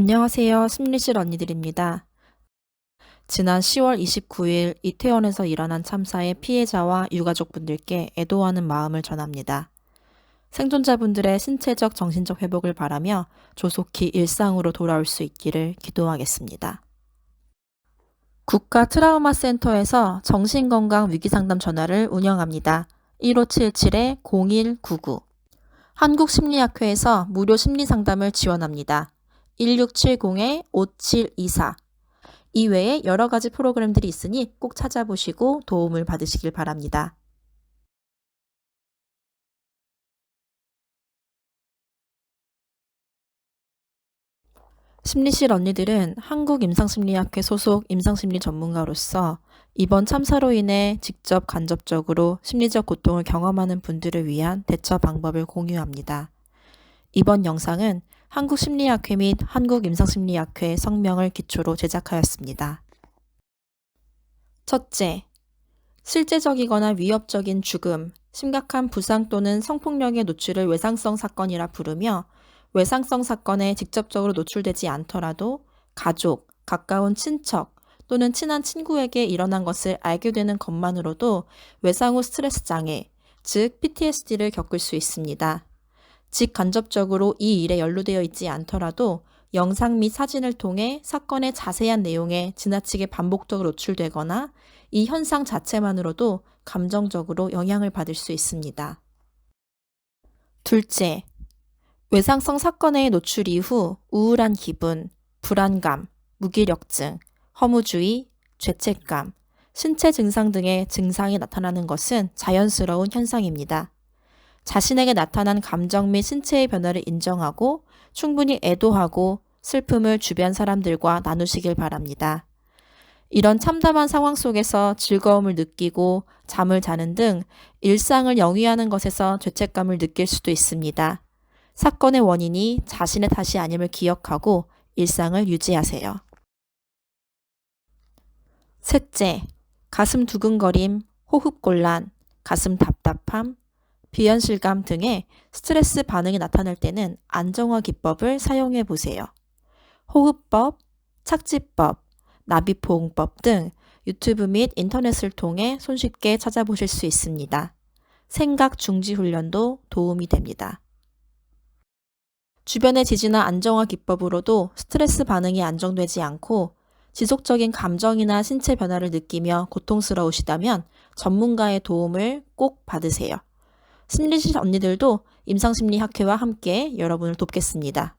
안녕하세요. 심리실 언니들입니다. 지난 10월 29일 이태원에서 일어난 참사의 피해자와 유가족분들께 애도하는 마음을 전합니다. 생존자분들의 신체적, 정신적 회복을 바라며 조속히 일상으로 돌아올 수 있기를 기도하겠습니다. 국가 트라우마 센터에서 정신건강 위기상담 전화를 운영합니다. 1577-0199 한국심리학회에서 무료 심리상담을 지원합니다. 1670-5724 이외에 여러 가지 프로그램들이 있으니 꼭 찾아보시고 도움을 받으시길 바랍니다. 심리실 언니들은 한국임상심리학회 소속 임상심리 전문가로서 이번 참사로 인해 직접 간접적으로 심리적 고통을 경험하는 분들을 위한 대처 방법을 공유합니다. 이번 영상은 한국심리학회 및 한국임상심리학회 성명을 기초로 제작하였습니다. 첫째, 실제적이거나 위협적인 죽음, 심각한 부상 또는 성폭력의 노출을 외상성 사건이라 부르며 외상성 사건에 직접적으로 노출되지 않더라도 가족, 가까운 친척 또는 친한 친구에게 일어난 것을 알게 되는 것만으로도 외상 후 스트레스 장애, 즉 PTSD를 겪을 수 있습니다. 직간접적으로 이 일에 연루되어 있지 않더라도 영상 및 사진을 통해 사건의 자세한 내용에 지나치게 반복적으로 노출되거나 이 현상 자체만으로도 감정적으로 영향을 받을 수 있습니다. 둘째, 외상성 사건의 노출 이후 우울한 기분, 불안감, 무기력증, 허무주의, 죄책감, 신체 증상 등의 증상이 나타나는 것은 자연스러운 현상입니다. 자신에게 나타난 감정 및 신체의 변화를 인정하고 충분히 애도하고 슬픔을 주변 사람들과 나누시길 바랍니다. 이런 참담한 상황 속에서 즐거움을 느끼고 잠을 자는 등 일상을 영위하는 것에서 죄책감을 느낄 수도 있습니다. 사건의 원인이 자신의 탓이 아님을 기억하고 일상을 유지하세요. 셋째, 가슴 두근거림, 호흡곤란, 가슴 답답함, 비현실감 등의 스트레스 반응이 나타날 때는 안정화 기법을 사용해 보세요. 호흡법, 착지법, 나비포옹법 등 유튜브 및 인터넷을 통해 손쉽게 찾아보실 수 있습니다. 생각 중지 훈련도 도움이 됩니다. 주변의 지지나 안정화 기법으로도 스트레스 반응이 안정되지 않고 지속적인 감정이나 신체 변화를 느끼며 고통스러우시다면 전문가의 도움을 꼭 받으세요. 심리실 언니들도 임상심리학회와 함께 여러분을 돕겠습니다.